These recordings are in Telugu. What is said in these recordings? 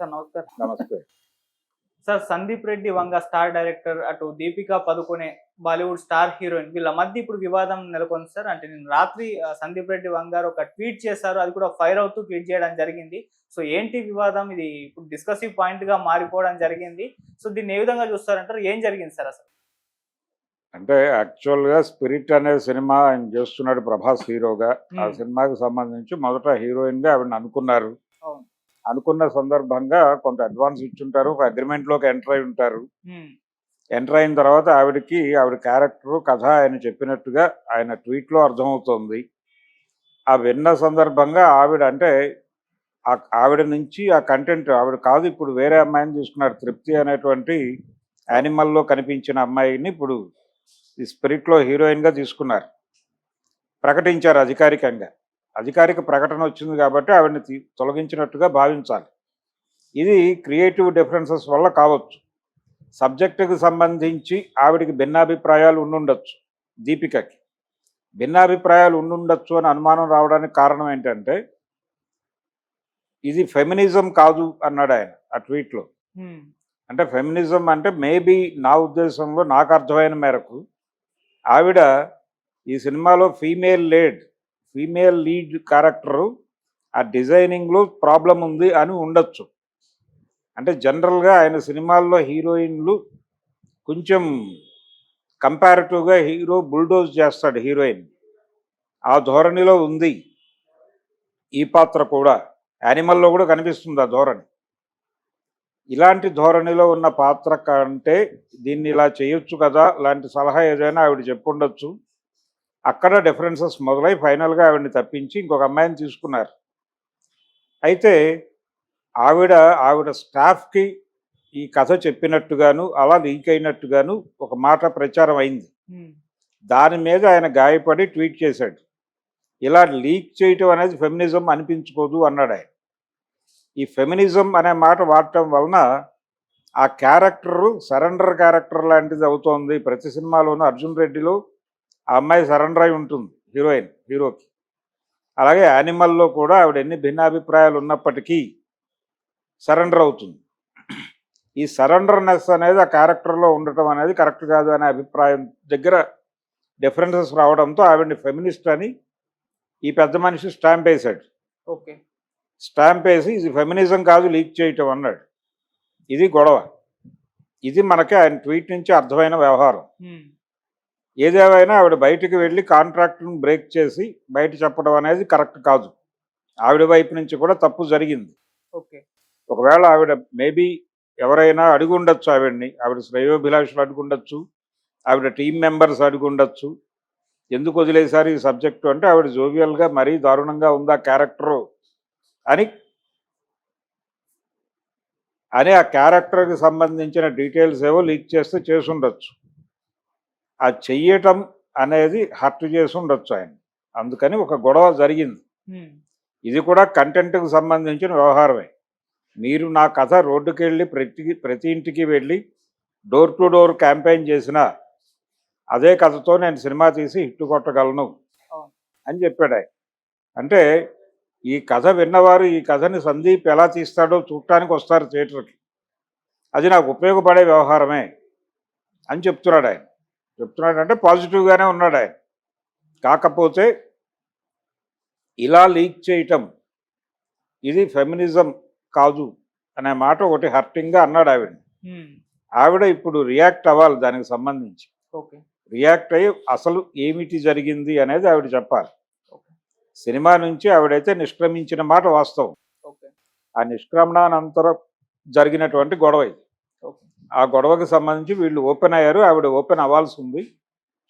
సార్ నమస్కారం. నమస్తే. Sir Sandeep Reddy Vanga star director అటు Deepika Padukone Bollywood star heroine. వీళ్ళ మధ్య ఇప్పుడు వివాదం నెలకొంది సార్. అంటే నేను రాత్రి సందీప్ రెడ్డి వంగ గారు ఒక ట్వీట్ చేశారు. అది కూడా ఫైర్ అవుతూ ట్వీట్ చేయడం జరిగింది. సో ఏంటి వివాదం? ఇది ఇప్పుడు డిస్కసివ్ పాయింట్గా మారిపోవడం జరిగింది. సో దీన్ని ఏ విధంగా చూస్తారంటారు? ఏం జరిగింది సార్ అసలు? అంటే యాక్చువల్గా స్పిరిట్ అనే సినిమా ఆయన చేస్తున్నాడు ప్రభాస్ హీరోగా. ఆ. సినిమాకి సంబంధించి మొదట హీరోయిన్గా ఆవిడని అనుకున్నారు. అవును. అనుకున్న సందర్భంగా కొంత అడ్వాన్స్ ఇచ్చుంటారు ఒక అగ్రిమెంట్లోకి ఎంటర్ అయి ఉంటారు. ఎంటర్ అయిన తర్వాత ఆవిడకి ఆవిడ క్యారెక్టర్ కథ ఆయన చెప్పినట్టుగా ఆయన ట్వీట్లో అర్థమవుతోంది. ఆ విన్న సందర్భంగా ఆవిడ అంటే ఆవిడ నుంచి ఆ కంటెంట్ ఆవిడ కాదు ఇప్పుడు వేరే అమ్మాయిని తీసుకున్నారు తృప్తి అనేటువంటి యానిమల్లో కనిపించిన అమ్మాయిని ఇప్పుడు ఈ స్పిరిట్లో హీరోయిన్గా తీసుకున్నారు. ప్రకటించారు అధికారికంగా. అధికారిక ప్రకటన వచ్చింది కాబట్టి ఆవిడని తొలగించినట్టుగా భావించాలి. ఇది క్రియేటివ్ డిఫరెన్సెస్ వల్ల కావచ్చు. సబ్జెక్టుకి సంబంధించి ఆవిడికి భిన్నాభిప్రాయాలు ఉండుండొచ్చు దీపికకి. భిన్నాభిప్రాయాలు ఉండుండొచ్చు అని అనుమానం రావడానికి కారణం ఏంటంటే ఇది ఫెమినిజం కాదు అన్నాడు ఆయన ఆ ట్వీట్లో. అంటే ఫెమినిజం అంటే మేబీ నా ఉద్దేశంలో నాకు అర్థమైన మేరకు ఆవిడ ఈ సినిమాలో female lead female lead character ఆ డిజైనింగ్లో ప్రాబ్లం ఉంది అని ఉండొచ్చు. అంటే జనరల్గా ఆయన సినిమాల్లో హీరోయిన్లు కొంచెం కంపారిటివ్గా హీరో బుల్డోజ్ చేస్తాడు హీరోయిన్. ఆ ధోరణిలో ఉంది. ఈ పాత్ర కూడా. యానిమల్లో కూడా కనిపిస్తుంది ఆ ధోరణి. ఇలాంటి ధోరణిలో ఉన్న పాత్ర కంటే దీన్ని ఇలా చేయొచ్చు కదా లాంటి సలహా ఏదైనా ఆవిడ చెప్పుండొచ్చు. అక్కడ డిఫరెన్సెస్ మొదలై ఫైనల్గా ఆవిడని తప్పించి ఇంకొక అమ్మాయిని తీసుకున్నారు. అయితే ఆవిడ ఆవిడ స్టాఫ్కి ఈ కథ చెప్పినట్టుగాను అలా లీక్ అయినట్టుగాను ఒక మాట ప్రచారం అయింది. దాని మీద ఆయన గాయపడి ట్వీట్ చేశాడు. ఇలా లీక్ చేయటం అనేది ఫెమినిజం అనిపించుకోదు అన్నాడు ఆయన. ఈ ఫెమినిజం అనే మాట వాడటం వలన ఆ క్యారెక్టరు సరెండర్ క్యారెక్టర్ లాంటిది అవుతోంది. ప్రతి సినిమాలోనూ అర్జున్ రెడ్డిలో ఆ అమ్మాయి సరెండర్ అయి ఉంటుంది హీరోయిన్ హీరోకి. అలాగే యానిమల్లో కూడా ఆవిడ ఎన్ని భిన్నాభిప్రాయాలు ఉన్నప్పటికీ సరెండర్ అవుతుంది. ఈ సరెండర్నెస్ అనేది ఆ క్యారెక్టర్లో ఉండటం అనేది కరెక్ట్ కాదు అనే అభిప్రాయం దగ్గర డిఫరెన్సెస్ రావడంతో ఆవిడని ఫెమినిస్ట్ అని ఈ పెద్ద మనిషి స్టాంప్ వేశాడు. ఓకే. స్టాంప్ వేసి ఇది ఫెమినిజం కాదు లీక్ చేయటం అన్నాడు. ఇది గొడవ. ఇది మనకి ఆయన ట్వీట్ నుంచి అర్థమైన వ్యవహారం. ఏదేమైనా ఆవిడ బయటికి వెళ్ళి కాంట్రాక్ట్ను బ్రేక్ చేసి బయట చెప్పడం అనేది కరెక్ట్ కాదు. ఆవిడ వైపు నుంచి కూడా తప్పు జరిగింది. ఓకే. ఒకవేళ ఆవిడ మేబీ ఎవరైనా అడిగి ఉండొచ్చు ఆవిడని. ఆవిడ శ్రేయోభిలాషులు అడుగుండొచ్చు ఆవిడ టీం మెంబర్స్ అడుగుండొచ్చు ఎందుకు వదిలేశారు ఈ సబ్జెక్టు అంటే ఆవిడ జోవియల్గా మరీ దారుణంగా ఉందా క్యారెక్టరు అని అని ఆ క్యారెక్టర్కి సంబంధించిన డీటెయిల్స్ ఏవో లీక్ చేస్తే చేసుండొచ్చు ఆ చెయ్యటం అనేది హర్ట్ చేసి ఉండొచ్చు ఆయన. అందుకని ఒక గొడవ జరిగింది. ఇది కూడా కంటెంట్కి సంబంధించిన వ్యవహారమే. మీరు నా కథ రోడ్డుకి వెళ్ళి ప్రతి ప్రతి ఇంటికి వెళ్ళి డోర్ టు డోర్ క్యాంపెయిన్ చేసిన అదే కథతో నేను సినిమా తీసి హిట్ కొట్టగలను. అని చెప్పాడు ఆయన. అంటే ఈ కథ విన్నవారు ఈ కథని సందీప్ ఎలా తీస్తాడో చూడటానికి వస్తారు థియేటర్కి. అది నాకు ఉపయోగపడే వ్యవహారమే అని చెప్తున్నాడు ఆయన. చెప్తున్నాడు అంటే పాజిటివ్గానే ఉన్నాడు ఆయన. కాకపోతే ఇలా లీక్ చేయటం ఇది ఫెమినిజం కాదు అనే మాట ఒకటి హర్టింగ్గా అన్నాడు ఆవిడ. ఉమ్, ఆవిడ ఇప్పుడు రియాక్ట్ అవ్వాలి దానికి సంబంధించి. రియాక్ట్ అయ్యి అసలు ఏమిటి జరిగింది అనేది ఆవిడ చెప్పాలి. సినిమా నుంచి ఆవిడైతే నిష్క్రమించిన మాట వాస్తవం. ఆ నిష్క్రమణానంతరం జరిగినటువంటి గొడవ ఇది. ఆ గొడవకు సంబంధించి వీళ్ళు ఓపెన్ అయ్యారు. ఆవిడ ఓపెన్ అవ్వాల్సి ఉంది.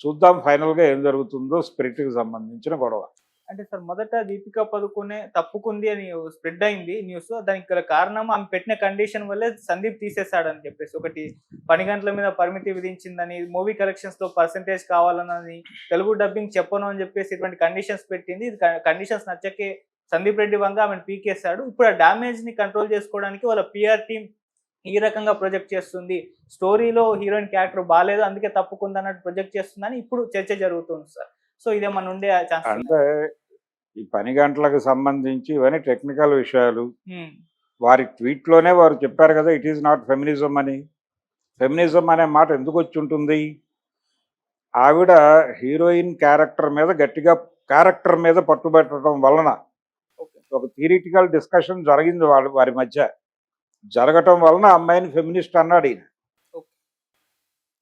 చూద్దాం ఫైనల్గా ఏం జరుగుతుందో స్పిరిట్కి సంబంధించిన గొడవ. అంటే సార్ మొదట దీపికా పదుకునే తప్పుకుంది అని స్ప్రెడ్ అయింది న్యూస్. దానికి గల కారణం ఆమె పెట్టిన కండిషన్ వల్లే సందీప్ తీసేశాడని చెప్పేసి ఒకటి పని గంటల మీద పరిమితి విధించిందని మూవీ కలెక్షన్స్లో పర్సంటేజ్ కావాలని తెలుగు డబ్బింగ్ చెప్పను అని చెప్పేసి ఇటువంటి కండిషన్స్ పెట్టింది. ఇది కండిషన్స్ నచ్చకే సందీప్ రెడ్డి వంగ ఆమెను పీకేశాడు. ఇప్పుడు ఆ డ్యామేజ్ని కంట్రోల్ చేసుకోవడానికి వాళ్ళ పిఆర్ టీం ఈ రకంగా ప్రొజెక్ట్ చేస్తుంది. స్టోరీలో హీరోయిన్ క్యారెక్టర్ బాగాలేదు అందుకే తప్పుకుంది అన్నట్టు ప్రొజెక్ట్ చేస్తుందని ఇప్పుడు చర్చ జరుగుతుంది సార్. సో ఇదేమన్నా ఉండే ఛాన్స్ అంటే ఈ పని గంటలకు సంబంధించి ఇవన్నీ టెక్నికల్ విషయాలు. వారి ట్వీట్లోనే వారు చెప్పారు కదా ఇట్ ఈజ్ నాట్ ఫెమినిజం అని. ఫెమినిజం అనే మాట ఎందుకు వచ్చి ఉంటుంది? ఆవిడ హీరోయిన్ క్యారెక్టర్ మీద గట్టిగా క్యారెక్టర్ మీద పట్టుబెట్టడం వలన ఒక థియరిటికల్ డిస్కషన్ జరిగింది వాళ్ళ వారి మధ్య. జరగటం వలన అమ్మాయిని ఫెమినిస్ట్ అన్నాడు ఈయన.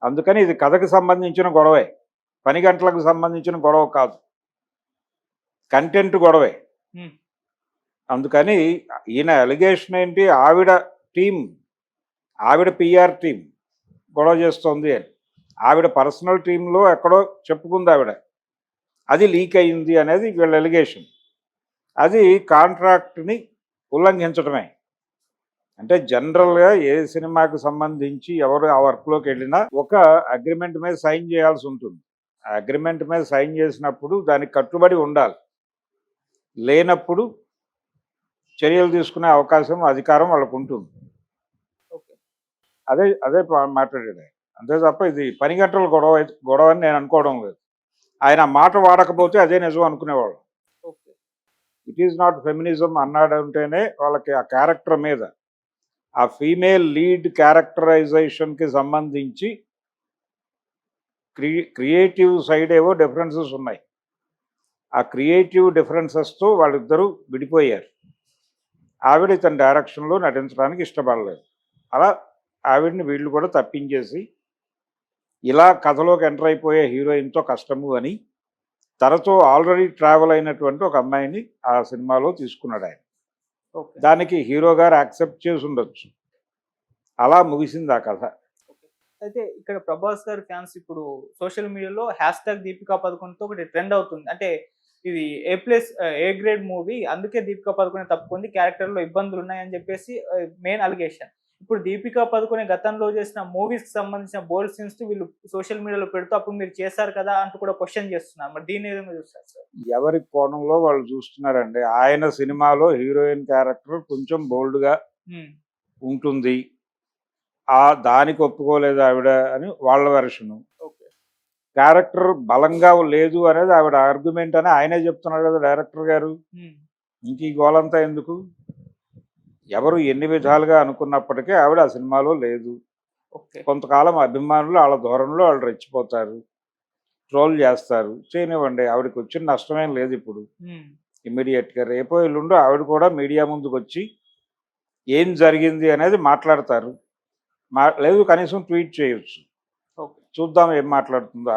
అందుకని ఇది కథకు సంబంధించిన గొడవే. పని గంటలకు సంబంధించిన గొడవ కాదు. కంటెంట్ గొడవే. అందుకని ఈయన అలిగేషన్ ఏంటి? ఆవిడ టీం ఆవిడ పిఆర్ టీం గొడవ చేస్తోంది అని. ఆవిడ పర్సనల్ టీంలో ఎక్కడో చెప్పుకుంది ఆవిడ. అది లీక్ అయింది అనేది వీళ్ళ ఎలిగేషన్ అది కాంట్రాక్ట్ని ఉల్లంఘించడమే అంటే జనరల్గా ఏ సినిమాకి సంబంధించి ఎవరు ఆ వర్క్లోకి వెళ్ళినా ఒక అగ్రిమెంట్ మీద సైన్ చేయాల్సి ఉంటుంది. ఆ అగ్రిమెంట్ మీద సైన్ చేసినప్పుడు దానికి కట్టుబడి ఉండాలి. లేనప్పుడు చర్యలు తీసుకునే అవకాశం అధికారం వాళ్ళకు ఉంటుంది. ఓకే. అదే అదే మాట్లాడాడు. అంతే తప్ప ఇది పని గంటల గొడవ గొడవ అని నేను అనుకోవడం లేదు. ఆయన మాట వాడకపోతే అదే నిజం అనుకునేవాళ్ళు. Okay. It is not feminism అన్నాడు అంటేనే వాళ్ళకి ఆ క్యారెక్టర్ మీద ఆ ఫీమేల్ లీడ్ క్యారెక్టరైజేషన్కి సంబంధించి క్రి క్రియేటివ్ సైడ్ ఏవో డిఫరెన్సెస్ ఉన్నాయి. ఆ క్రియేటివ్ డిఫరెన్సెస్తో వాళ్ళిద్దరూ విడిపోయారు. ఆవిడ ఇతని డైరెక్షన్లో నటించడానికి ఇష్టపడలేదు. అలా ఆవిడని వీళ్ళు కూడా తప్పించేసి ఇలా కథలోకి ఎంటర్ అయిపోయే హీరోయిన్తో కష్టము అని తనతో ఆల్రెడీ ట్రావెల్ అయినటువంటి ఒక అమ్మాయిని ఆ సినిమాలో తీసుకున్నాడు ఆయన దానికి హీరో గారు యాక్సెప్ట్ చేసి ఉండొచ్చు. అలా ముగిసింది ఆ కథ. అయితే ఇక్కడ ప్రభాస్ గారి ఫ్యాన్స్ ఇప్పుడు సోషల్ మీడియాలో హ్యాష్ ట్యాగ్ దీపికా పదుకొనతో ఒకటి ట్రెండ్ అవుతుంది. అంటే ఇది A plus A grade movie అందుకే దీపికా పదుకొనే తప్పుకుంది క్యారెక్టర్లో ఇబ్బందులు ఉన్నాయని చెప్పేసి మెయిన్ అలిగేషన్. ఇప్పుడు దీపికా పదుకొనే గతంలో చేసిన మూవీస్కి సంబంధించిన బోల్డ్ సీన్స్ వీళ్ళు సోషల్ మీడియాలో పెడుతూ అప్పుడు మీరు చేశారు కదా అంటూ కూడా క్వశ్చన్ చేస్తున్నారు. మరి దీని ఏదైనా చూస్తారు సార్? ఎవరి కోణంలో వాళ్ళు చూస్తున్నారండి ఆయన సినిమాలో హీరోయిన్ క్యారెక్టర్ కొంచెం బోల్డ్గా ఉంటుంది. ఆ దానికి ఒప్పుకోలేదు ఆవిడ అని వాళ్ళ వెర్షను ఓకే. క్యారెక్టర్ బలంగా లేదు అనేది ఆవిడ ఆర్గ్యుమెంట్ అని ఆయనే చెప్తున్నారు కదా డైరెక్టర్ గారు. ఇంక ఈ గోలంతా ఎందుకు? ఎవరు ఎన్ని విధాలుగా అనుకున్నప్పటికీ ఆవిడ ఆ సినిమాలో లేదు. కొంతకాలం అభిమానులు వాళ్ళ ధోరణిలో వాళ్ళు రెచ్చిపోతారు. ట్రోల్ చేస్తారు. చేయనివ్వండి ఆవిడకి వచ్చిన నష్టమేం లేదు ఇప్పుడు. ఇమ్మీడియట్గా రేపో ఎల్లుండో ఆవిడ కూడా మీడియా ముందుకు వచ్చి ఏం జరిగింది అనేది మాట్లాడతారు. మా లేదు కనీసం ట్వీట్ చేయొచ్చు. చూద్దాం ఏం మాట్లాడుతుందో.